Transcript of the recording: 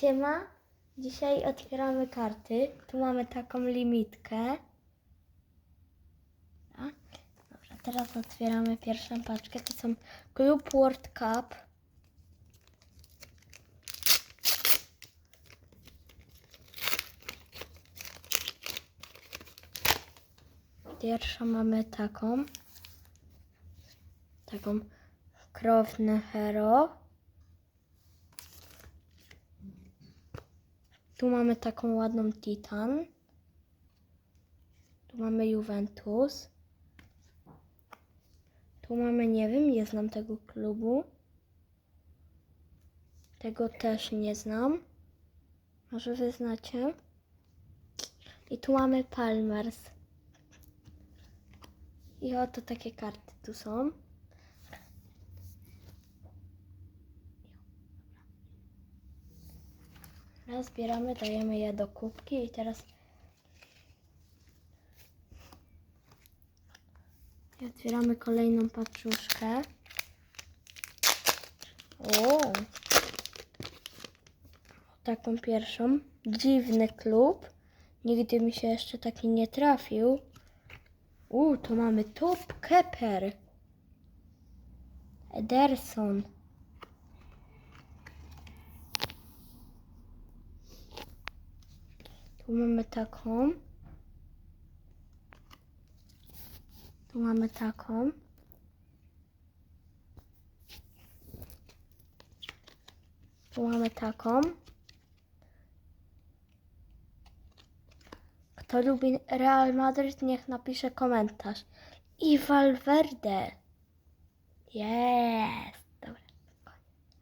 Siema, dzisiaj otwieramy karty. Tu mamy taką limitkę. A, Dobra, teraz otwieramy pierwszą paczkę. To są Club World Cup. Pierwszą mamy taką. Taką krowne hero. Tu mamy taką ładną Titan. Tu mamy Juventus. Tu mamy, nie wiem, nie znam tego klubu. Tego też nie znam. Może wy znacie. I tu mamy Palmers. I oto takie karty tu są. Teraz zbieramy, dajemy je do kubki i teraz i otwieramy kolejną paczuszkę. O! Taką pierwszą. Dziwny klub. Nigdy mi się jeszcze taki nie trafił. U, tu mamy Top Kepper. Ederson. Tu mamy taką. Tu mamy taką. Tu mamy taką. Kto lubi Real Madrid, niech napisze komentarz. I Valverde. Jest.